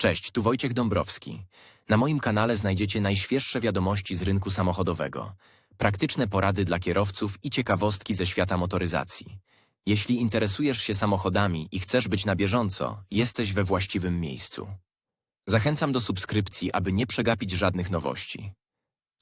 Cześć, tu Wojciech Dąbrowski. Na moim kanale znajdziecie najświeższe wiadomości z rynku samochodowego, praktyczne porady dla kierowców i ciekawostki ze świata motoryzacji. Jeśli interesujesz się samochodami i chcesz być na bieżąco, jesteś we właściwym miejscu. Zachęcam do subskrypcji, aby nie przegapić żadnych nowości.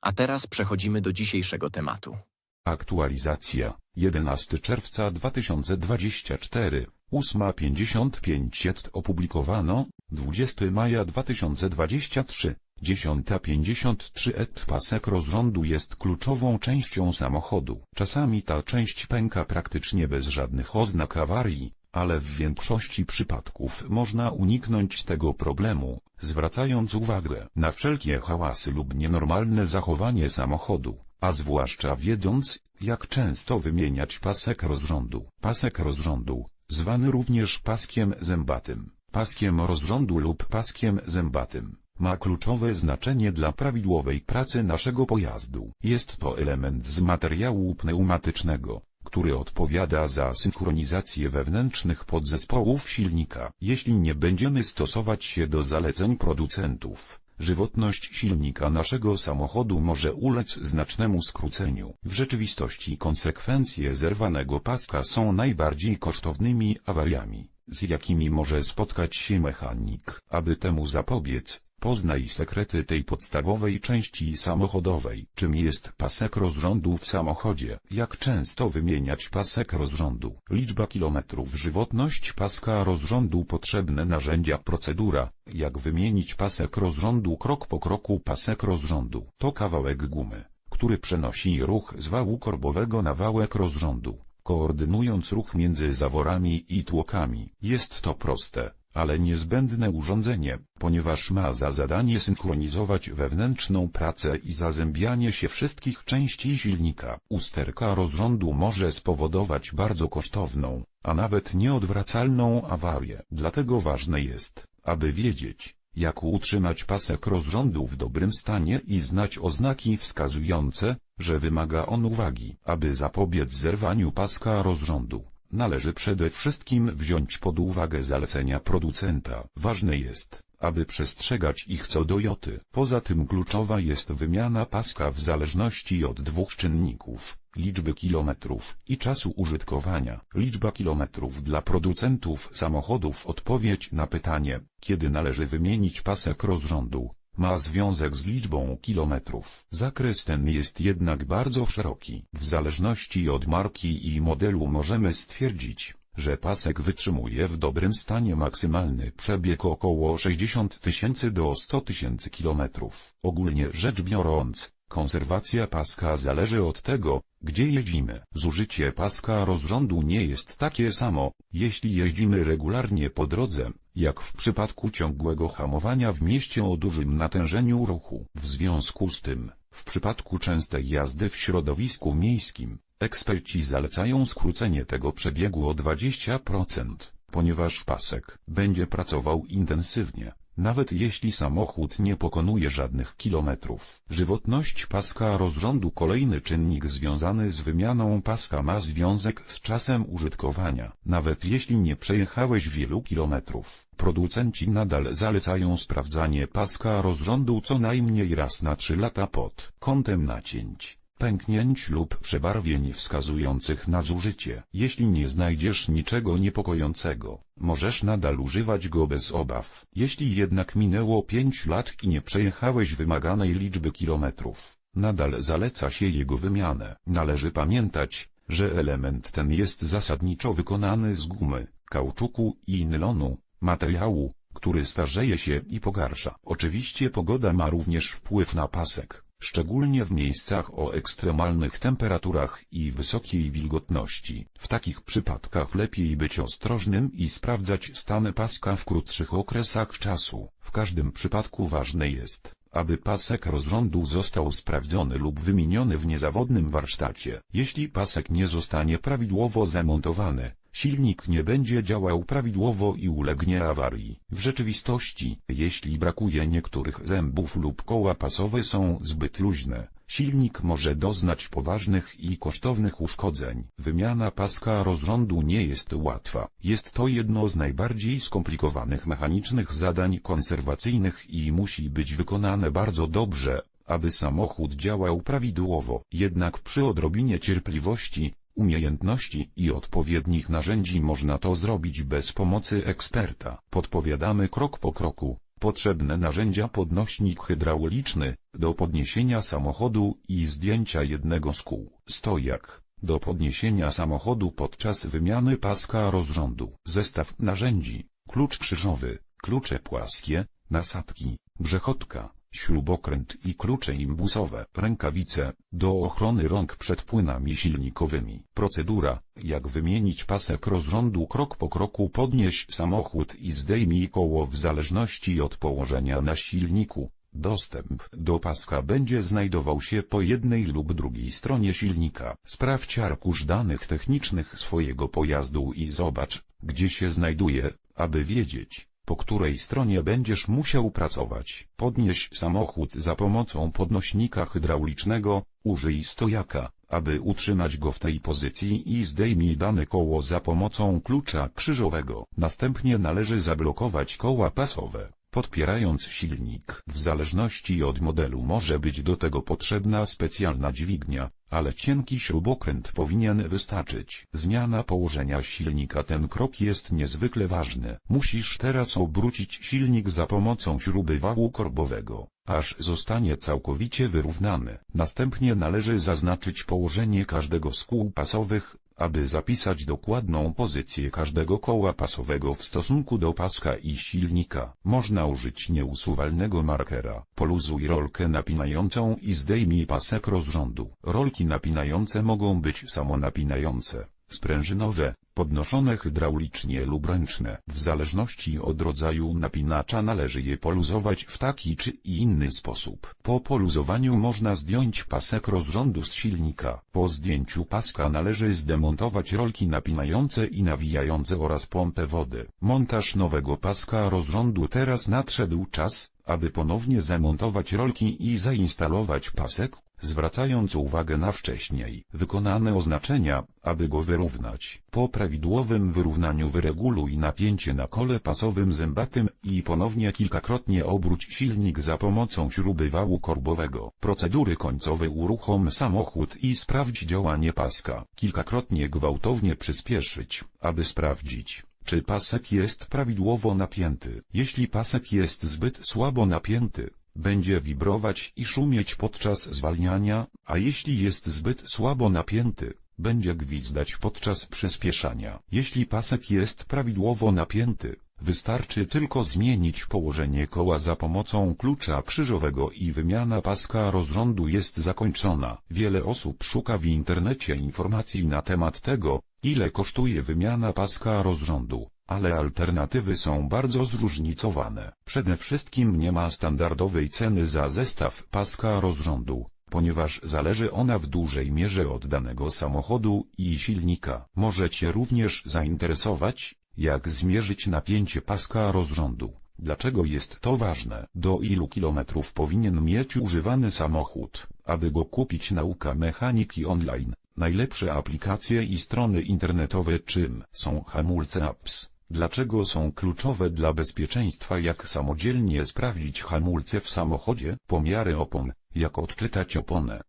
A teraz przechodzimy do dzisiejszego tematu. Aktualizacja 11 czerwca 2024 8.55 JET opublikowano 20 maja 2023 10.53 ET pasek rozrządu jest kluczową częścią samochodu. Czasami ta część pęka praktycznie bez żadnych oznak awarii, ale w większości przypadków można uniknąć tego problemu, zwracając uwagę na wszelkie hałasy lub nienormalne zachowanie samochodu, a zwłaszcza wiedząc, jak często wymieniać pasek rozrządu. Pasek rozrządu, zwany również paskiem zębatym, paskiem rozrządu lub paskiem zębatym, ma kluczowe znaczenie dla prawidłowej pracy naszego pojazdu. Jest to element z materiału pneumatycznego, który odpowiada za synchronizację wewnętrznych podzespołów silnika. Jeśli nie będziemy stosować się do zaleceń producentów, żywotność silnika naszego samochodu może ulec znacznemu skróceniu. W rzeczywistości konsekwencje zerwanego paska są najbardziej kosztownymi awariami, z jakimi może spotkać się mechanik. Aby temu zapobiec, Poznaj sekrety tej podstawowej części samochodowej. Czym jest pasek rozrządu w samochodzie? Jak często wymieniać pasek rozrządu? Liczba kilometrów, żywotność paska rozrządu, potrzebne narzędzia, procedura. Jak wymienić pasek rozrządu krok po kroku? Pasek rozrządu to kawałek gumy, który przenosi ruch z wału korbowego na wałek rozrządu, koordynując ruch między zaworami i tłokami. Jest to proste ale niezbędne urządzenie, ponieważ ma za zadanie synchronizować wewnętrzną pracę i zazębianie się wszystkich części silnika. Usterka rozrządu może spowodować bardzo kosztowną, a nawet nieodwracalną awarię. Dlatego ważne jest, aby wiedzieć, jak utrzymać pasek rozrządu w dobrym stanie i znać oznaki wskazujące, że wymaga on uwagi, aby zapobiec zerwaniu paska rozrządu. Należy przede wszystkim wziąć pod uwagę zalecenia producenta. Ważne jest, aby przestrzegać ich co do joty. Poza tym kluczowa jest wymiana paska w zależności od dwóch czynników, liczby kilometrów i czasu użytkowania. Liczba kilometrów dla producentów samochodów odpowiedź na pytanie, kiedy należy wymienić pasek rozrządu, ma związek z liczbą kilometrów. Zakres ten jest jednak bardzo szeroki. W zależności od marki i modelu możemy stwierdzić, że pasek wytrzymuje w dobrym stanie maksymalny przebieg około 60 tysięcy do 100 tysięcy kilometrów. Ogólnie rzecz biorąc, konserwacja paska zależy od tego, gdzie jeździmy. Zużycie paska rozrządu nie jest takie samo, jeśli jeździmy regularnie po drodze, jak w przypadku ciągłego hamowania w mieście o dużym natężeniu ruchu. W związku z tym, w przypadku częstej jazdy w środowisku miejskim, eksperci zalecają skrócenie tego przebiegu o 20%, ponieważ pasek będzie pracował intensywnie. Nawet jeśli samochód nie pokonuje żadnych kilometrów. Żywotność paska rozrządu kolejny czynnik związany z wymianą paska ma związek z czasem użytkowania. Nawet jeśli nie przejechałeś wielu kilometrów, producenci nadal zalecają sprawdzanie paska rozrządu co najmniej raz na 3 lata pod kątem nacięć pęknięć lub przebarwień wskazujących na zużycie. Jeśli nie znajdziesz niczego niepokojącego, możesz nadal używać go bez obaw. Jeśli jednak minęło 5 lat i nie przejechałeś wymaganej liczby kilometrów, nadal zaleca się jego wymianę. Należy pamiętać, że element ten jest zasadniczo wykonany z gumy, kauczuku i nylonu, materiału, który starzeje się i pogarsza. Oczywiście pogoda ma również wpływ na pasek szczególnie w miejscach o ekstremalnych temperaturach i wysokiej wilgotności. W takich przypadkach lepiej być ostrożnym i sprawdzać stan paska w krótszych okresach czasu. W każdym przypadku ważne jest, aby pasek rozrządu został sprawdzony lub wymieniony w niezawodnym warsztacie. Jeśli pasek nie zostanie prawidłowo zamontowany, silnik nie będzie działał prawidłowo i ulegnie awarii. W rzeczywistości, jeśli brakuje niektórych zębów lub koła pasowe są zbyt luźne, silnik może doznać poważnych i kosztownych uszkodzeń. Wymiana paska rozrządu nie jest łatwa. Jest to jedno z najbardziej skomplikowanych mechanicznych zadań konserwacyjnych i musi być wykonane bardzo dobrze, aby samochód działał prawidłowo. Jednak przy odrobinie cierpliwości, umiejętności i odpowiednich narzędzi można to zrobić bez pomocy eksperta. Podpowiadamy krok po kroku. Potrzebne narzędzia podnośnik hydrauliczny, do podniesienia samochodu i zdjęcia jednego z kół. Stojak, do podniesienia samochodu podczas wymiany paska rozrządu. Zestaw narzędzi, klucz krzyżowy, klucze płaskie, nasadki, grzechotka, śrubokręt i klucze imbusowe, rękawice, do ochrony rąk przed płynami silnikowymi. Procedura, jak wymienić pasek rozrządu krok po kroku podnieś samochód i zdejmij koło w zależności od położenia na silniku. Dostęp do paska będzie znajdował się po jednej lub drugiej stronie silnika. Sprawdź arkusz danych technicznych swojego pojazdu i zobacz, gdzie się znajduje, aby wiedzieć, po której stronie będziesz musiał pracować. Podnieś samochód za pomocą podnośnika hydraulicznego, użyj stojaka, aby utrzymać go w tej pozycji i zdejmij dane koło za pomocą klucza krzyżowego. Następnie należy zablokować koła pasowe. Podpierając silnik, w zależności od modelu może być do tego potrzebna specjalna dźwignia, ale cienki śrubokręt powinien wystarczyć. Zmiana położenia silnika Ten krok jest niezwykle ważny. Musisz teraz obrócić silnik za pomocą śruby wału korbowego, aż zostanie całkowicie wyrównany. Następnie należy zaznaczyć położenie każdego z kół pasowych, aby zapisać dokładną pozycję każdego koła pasowego w stosunku do paska i silnika. Można użyć nieusuwalnego markera. Poluzuj rolkę napinającą i zdejmij pasek rozrządu. Rolki napinające mogą być samonapinające, sprężynowe, podnoszone hydraulicznie lub ręczne. W zależności od rodzaju napinacza należy je poluzować w taki czy inny sposób. Po poluzowaniu można zdjąć pasek rozrządu z silnika. Po zdjęciu paska należy zdemontować rolki napinające i nawijające oraz pompę wody. Montaż nowego paska rozrządu Teraz nadszedł czas, aby ponownie zamontować rolki i zainstalować pasek, zwracając uwagę na wcześniej wykonane oznaczenia, aby go wyrównać. Po prawidłowym wyrównaniu wyreguluj napięcie na kole pasowym zębatym i ponownie kilkakrotnie obróć silnik za pomocą śruby wału korbowego. Procedury końcowe uruchom samochód i sprawdź działanie paska. Kilkakrotnie gwałtownie przyspieszyć, aby sprawdzić, czy pasek jest prawidłowo napięty. Jeśli pasek jest zbyt słabo napięty, będzie wibrować i szumieć podczas zwalniania, a jeśli jest zbyt słabo napięty, będzie gwizdać podczas przyspieszania. Jeśli pasek jest prawidłowo napięty, wystarczy tylko zmienić położenie koła za pomocą klucza krzyżowego i wymiana paska rozrządu jest zakończona. Wiele osób szuka w internecie informacji na temat tego, ile kosztuje wymiana paska rozrządu ale alternatywy są bardzo zróżnicowane. Przede wszystkim nie ma standardowej ceny za zestaw paska rozrządu, ponieważ zależy ona w dużej mierze od danego samochodu i silnika. Może Cię również zainteresować, jak zmierzyć napięcie paska rozrządu. Dlaczego jest to ważne? Do ilu kilometrów powinien mieć używany samochód, aby go kupić? Nauka mechaniki online. Najlepsze aplikacje i strony internetowe czym są hamulce apps. Dlaczego są kluczowe dla bezpieczeństwa jak samodzielnie sprawdzić hamulce w samochodzie, pomiary opon, jak odczytać oponę,